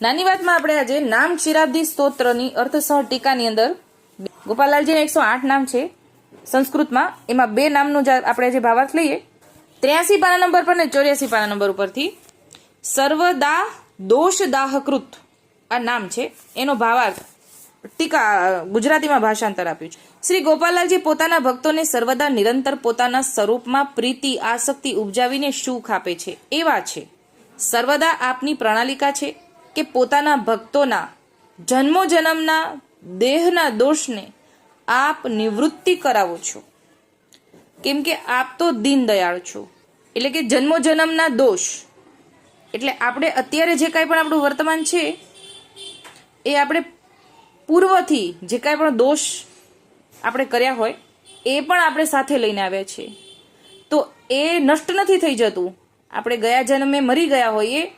નાની વાતમાં આપણે આજે નામ ચિરાબ્દી સ્તોત્રની અર્થસહ ટીકાની અંદર ગોપાલાલજીને એકસો આઠ નામ છે. સંસ્કૃતમાં એમાં બે નામનું આપણે જે ભાવાર્થ લઈએ. ત્ર્યાસી પાના નંબર પર ને ચોર્યાસી પાના નંબર ઉપરથી સર્વદા દોષ દાહકૃત આ નામ છે. એનો ભાવાર્થ ટીકા, ગુજરાતીમાં ભાષાંતર આપ્યું છે. શ્રી ગોપાલાલજી પોતાના ભક્તોને સર્વદા નિરંતર પોતાના સ્વરૂપમાં પ્રીતિ, આસક્તિ ઉપજાવીને સુખ આપે છે. એવા છે. સર્વદા આપની પ્રણાલિકા છે. કે પોતાના ભક્તોના જન્મો જન્મના દેહના દોષને આપ નિવૃત્તિ કરાવો છો. કેમ કે આપ તો દીનદયાળ છો. એટલે કે જન્મો જન્મના દોષ. એટલે આપણે અત્યારે જે કાંઈ પણ આપણું વર્તમાન છે, એ આપણે પૂર્વથી જે કાંઈ પણ દોષ આપણે કર્યા હોય, એ પણ આપણે સાથે લઈને આવ્યા છીએ. તો એ નષ્ટ નથી થઈ જતું. આપણે ગયા જન્મે મરી ગયા હોઈએ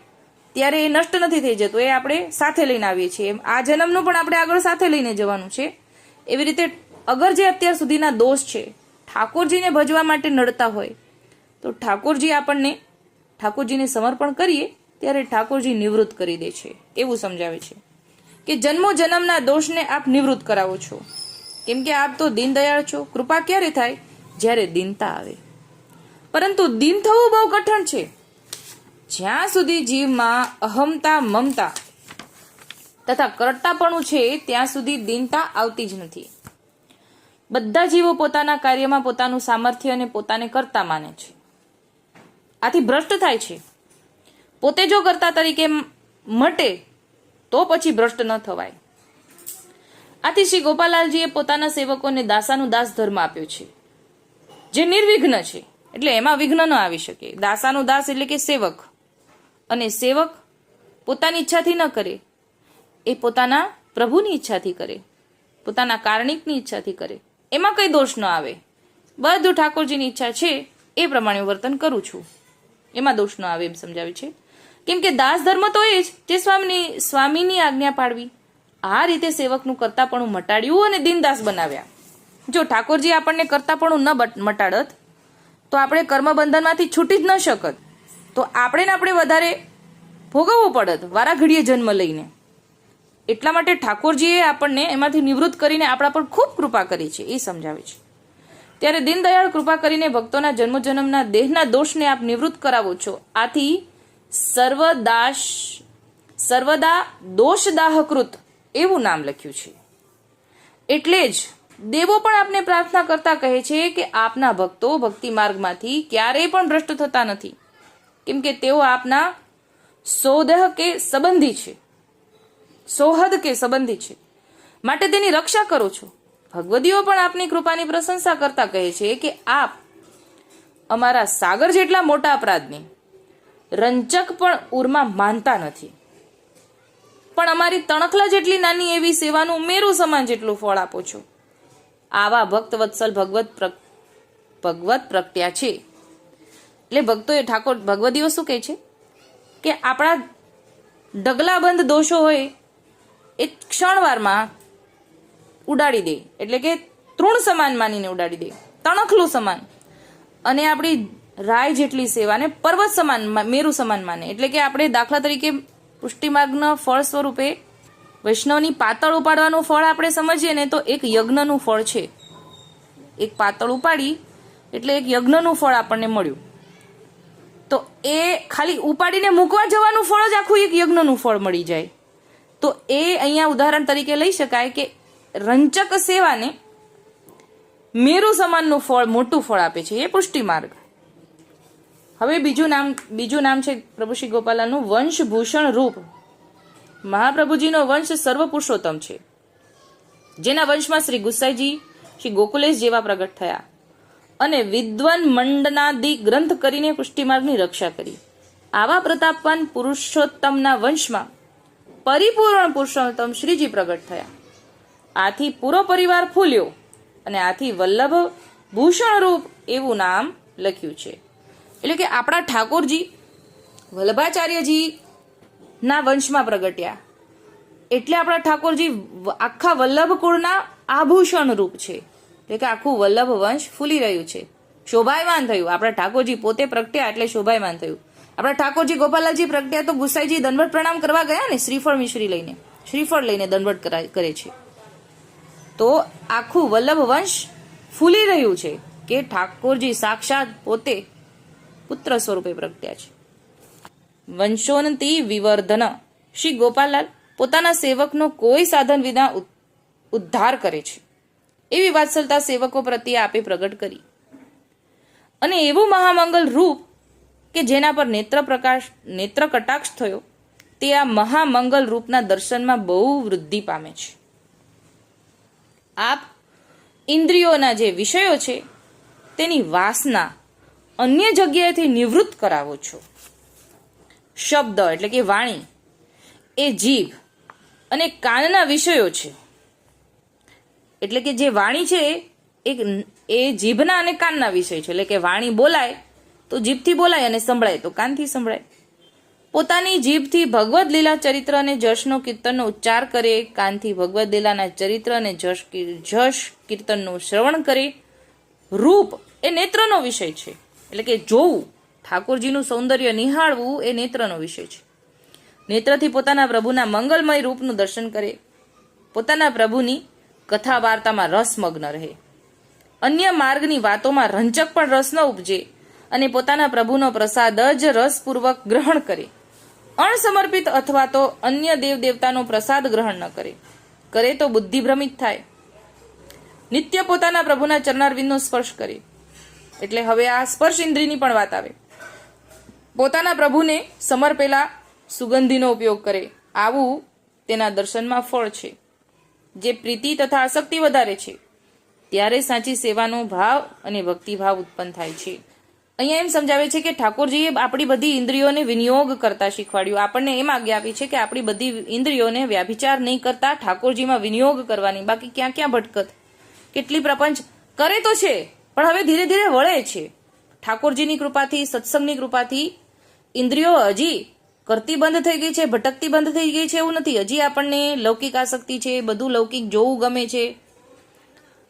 ત્યારે એ નષ્ટ નથી થઈ જતું, એ આપણે સાથે લઈને આવીએ છીએ. આ જન્મનું પણ આપણે આગળ સાથે લઈને જવાનું છે. એવી રીતે અગર જે અત્યાર સુધીના દોષ છે, ઠાકોરજીને ભજવા માટે નડતા હોય, તો ઠાકોરજી આપણને ઠાકોરજીને સમર્પણ કરીએ, ત્યારે ઠાકોરજી નિવૃત્ત કરી દે છે. એવું સમજાવે છે. કે જન્મો જન્મના દોષને આપ નિવૃત્ત કરાવો છો. કેમ કે આપ તો દીનદયાળ છો. કૃપા ક્યારે થાય? જ્યારે દીનતા આવે. પરંતુ દીન થવું બહુ કઠણ છે. જ્યાં સુધી જીવમાં અહમતા મમતા તથા કરટાપણું છે, ત્યાં સુધી દીનતા આવતી જ નથી. બધા જીવો પોતાના કાર્યમાં પોતાનું સામર્થ્ય અને પોતાને કરતા માને છે. આથી ભ્રષ્ટ થાય છે. પોતે જો કરતા તરીકે મટે, તો પછી ભ્રષ્ટ ન થવાય. આથી શ્રી ગોપાલાલજીએ પોતાના સેવકોને દાસાનું દાસ ધર્મ આપ્યો છે, જે નિર્વિઘ્ન છે. એટલે એમાં વિઘ્ન ન આવી શકે. દાસાનું દાસ એટલે કે સેવક. અને સેવક પોતાની ઈચ્છાથી ન કરે. એ પોતાના પ્રભુની ઈચ્છાથી કરે. પોતાના કારણિકની ઈચ્છાથી કરે. એમાં કંઈ દોષ ન આવે. બધું ઠાકોરજીની ઈચ્છા છે, એ પ્રમાણે વર્તન કરું છું. એમાં દોષ ન આવે એમ સમજાવે છે. કેમ કે દાસ ધર્મ તો એ જ, જે સ્વામીની સ્વામીની આજ્ઞા પાડવી આ રીતે સેવકનું કરતાપણું મટાડ્યું અને દિનદાસ બનાવ્યા. જો ઠાકોરજી આપણને કરતાપણું ન મટાડત, તો આપણે કર્મબંધનમાંથી છૂટી જ ન શકત. તો આપણે ને આપણે વધારે ભોગવવું પડત, વારાઘડીએ જન્મ લઈને. એટલા માટે ઠાકોરજીએ આપણને એમાંથી નિવૃત્ત કરીને આપણા પર ખૂબ કૃપા કરી છે, એ સમજાવે છે. ત્યારે દીનદયાળ કૃપા કરીને ભક્તોના જન્મજન્મના દેહના દોષને આપ નિવૃત્ત કરાવો છો. આથી સર્વદાશ, સર્વદા દોષદાહકૃત એવું નામ લખ્યું છે. એટલે જ દેવો પણ આપને પ્રાર્થના કરતા કહે છે કે આપના ભક્તો ભક્તિ માર્ગમાંથી ક્યારેય પણ ભ્રષ્ટ થતા નથી. કેમ કે તેઓ આપના સોદહ કે સંબંધી છે. સોહદ કે સંબંધી છે. માટે તેની રક્ષા કરો છો. ભગવદીઓ પણ આપની કૃપાની પ્રશંસા કરતા કહે છે કે આપ અમારા સાગર જેટલા મોટા અપરાધને રંચક પણ ઉરમાં માનતા નથી. પણ અમારી તણખલા જેટલી નાની એવી સેવાનું મેરુ સમાન જેટલું ફળ આપો છો. આવા ભક્ત વત્સલ ભગવત ભગવત પ્રગટ્યા છે. એટલે ભક્તોએ ઠાકોર ભગવદીઓ શું કહે છે? કે આપણા ઢગલાબંધ દોષો હોય, એ ક્ષણવારમાં ઉડાડી દે. એટલે કે તૃણ સમાન માનીને ઉડાડી દે. તણખલું સમાન. અને આપણી રાય જેટલી સેવાને પર્વત સમાન મેરુ સમાન માને. એટલે કે આપણે દાખલા તરીકે પુષ્ટિમાર્ગના ફળ સ્વરૂપે વૈષ્ણવની પાતળ ઉપાડવાનું ફળ આપણે સમજીએ ને તો એક યજ્ઞનું ફળ છે. એક પાતળ ઉપાડી, એટલે એક યજ્ઞનું ફળ આપણને મળ્યું. તો એ ખાલી ઉપાડીને મૂકવા જવાનું ફળ જ આખું એક યજ્ઞનું ફળ મળી જાય. તો એ અહીંયા ઉદાહરણ તરીકે લઈ શકાય કે રંચક સેવાને મેરુ સમાનનું ફળ મોટું ફળ આપે છે, એ પુષ્ટિ માર્ગ. હવે બીજું નામ બીજું નામ છે પ્રભુ શ્રી ગોપાલાનું વંશભૂષણ રૂપ. મહાપ્રભુજીનો વંશ સર્વ પુરુષોત્તમ છે. જેના વંશમાં શ્રી ગુસાઈજી, શ્રી ગોકુલેશ જેવા પ્રગટ થયા. અને વિદ્વાન મંડનાદિ ગ્રંથ કરીને પુષ્ટિમાર્ગની રક્ષા કરી. આવા પ્રતાપવાન પુરુષોત્તમના વંશમાં પરિપૂર્ણ પુરુષોત્તમ શ્રીજી પ્રગટ થયા. આથી પૂરો પરિવાર ફૂલ્યો અને આથી વલ્લભ ભૂષણ રૂપ એવું નામ લખ્યું છે. એટલે કે આપણા ઠાકોરજી વલ્લભાચાર્યજી ના વંશમાં પ્રગટ્યા. એટલે આપણા ઠાકોરજી આખા વલ્લભ કુળના આભૂષણ રૂપ છે. એટલે કે આખું વલ્લભ વંશ ફૂલી રહ્યું છે. શોભાયમાન થયું. આપણા ઠાકોરજી પોતે પ્રગટ્યા એટલે શોભાયમાન થયું. આપણા ઠાકોરજી ગોપાલાલજી પ્રગટ્યા તો ગુસાઈજી દંડવટ પ્રણામ કરવા ગયા ને શ્રીફળ મિશ્રી લઈને. શ્રીફળ લઈને દંડવટ કરે છે. તો આખું વલ્લભ વંશ ફૂલી રહ્યું છે કે ઠાકોરજી સાક્ષાત પોતે પુત્ર સ્વરૂપે પ્રગટ્યા છે. વંશોનતી વિવર્ધન. શ્રી ગોપાલલાલ પોતાના સેવકનો કોઈ સાધન વિના ઉદ્ધાર કરે છે. એવી વાત્સલતા સેવકો પ્રત્યે આપે પ્રગટ કરી. અને એવું મહામંગલ રૂપ કે જેના પર નેત્ર પ્રકાશ, નેત્ર કટાક્ષ થયો, તે આ મહામંગલ રૂપના દર્શનમાં બહુ વૃદ્ધિ પામે છે. આપ ઇન્દ્રિયોના જે વિષયો છે, તેની વાસના અન્ય જગ્યાએથી નિવૃત્ત કરાવો છો. શબ્દ એટલે કે વાણી, એ જીભ અને કાનના વિષયો છે. એટલે કે જે વાણી છે એ એ જીભના અને કાનના વિષય છે. એટલે કે વાણી બોલાય, તો જીભથી બોલાય અને સંભળાય, તો કાનથી સંભળાય. પોતાની જીભથી ભગવદ લીલા ચરિત્ર અને જશનો કીર્તનનો ઉચ્ચાર કરે, કાનથી ભગવદ્ લીલાના ચરિત્ર અને જશ જશ કીર્તનનું શ્રવણ કરે. રૂપ એ નેત્રનો વિષય છે. એટલે કે જોવું, ઠાકોરજીનું સૌંદર્ય નિહાળવું એ નેત્રનો વિષય છે. નેત્રથી પોતાના પ્રભુના મંગલમય રૂપનું દર્શન કરે. પોતાના પ્રભુની કથા વાર્તામાં રસમગ્ન રહે. અન્ય માર્ગની વાતોમાં રંજક પણ રસ ન ઉપજે અને પોતાના પ્રભુનો પ્રસાદ જ રસપૂર્વક ગ્રહણ કરે. અણસમર્પિત અથવા તો અન્ય દેવ દેવતાનો પ્રસાદ ગ્રહણ ન કરે. કરે તો બુદ્ધિ ભ્રમિત થાય. નિત્ય પોતાના પ્રભુના ચરણારવિંદનો સ્પર્શ કરે. એટલે હવે આ સ્પર્શ ઇન્દ્રિયની પણ વાત આવે. પોતાના પ્રભુને સમર્પેલા સુગંધીનો ઉપયોગ કરે. આવું તેના દર્શનમાં ફળ છે. જે પ્રીતિ તથા આસક્તિ વધારે છે, ત્યારે સાચી સેવાનો ભાવ અને ભક્તિભાવ ઉત્પન્ન થાય છે. અહીંયા એમ સમજાવે છે કે ઠાકોરજીએ આપણી બધી ઇન્દ્રિયોને વિનિયોગ કરતા શીખવાડ્યું. આપણને એમ આજ્ઞા આપી છે કે આપણી બધી ઇન્દ્રિયોને વ્યાભિચાર નહીં કરતા ઠાકોરજીમાં વિનિયોગ કરવાની. બાકી ક્યાં ક્યાં ભટકત? કેટલી પ્રપંચ કરે તો છે, પણ હવે ધીરે ધીરે વળે છે. ઠાકોરજીની કૃપાથી, સત્સંગની કૃપાથી ઇન્દ્રિયો હજી કરતી બંધ થઈ ગઈ છે, ભટકતી બંધ થઈ ગઈ છે એવું નથી. હજી આપણને લૌકિક આસક્તિ છે, બધું લૌકિક જોવું ગમે છે,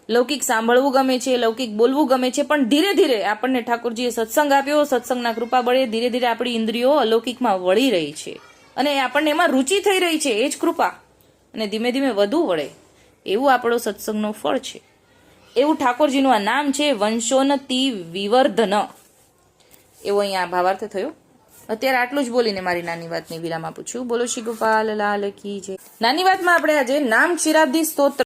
લૌકિક સાંભળવું ગમે છે, લૌકિક બોલવું ગમે છે, પણ ધીરે ધીરે આપણને ઠાકોરજીએ સત્સંગ આપ્યો, સત્સંગના કૃપા બળે ધીરે ધીરે આપણી ઇન્દ્રિયો અલૌકિકમાં વળી રહી છે. અને આપણને એમાં રુચિ થઈ રહી છે, એ જ કૃપા. અને ધીમે ધીમે વધુ વળે. એવું આપણો સત્સંગનો ફળ છે. એવું ઠાકોરજીનું આ નામ છે વંશોન્નતિ વિવર્ધન. એવો અહીંયા ભાવાર્થ થયો. અત્યારે આટલું જ બોલીને મારી નાની વાતની વિરામ આપું છું. બોલો શ્રી ગોપાલ, લાલ કી જય. નાની વાતમાં આપણે આજે નામ ક્ષીરાબ્દી સ્તોત્ર